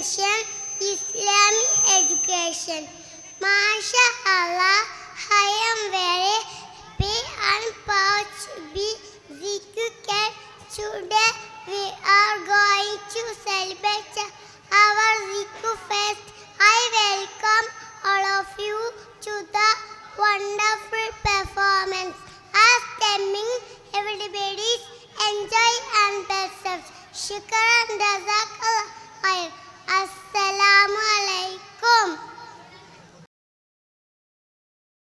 mention Islamic education. MashaAllah, I am very happy and proud to be ZQK. Today we are going to celebrate our ZQ Fest. I welcome all of you to the wonderful performance. As stemming, everybody's enjoy and perception. Shukran Jazakallah.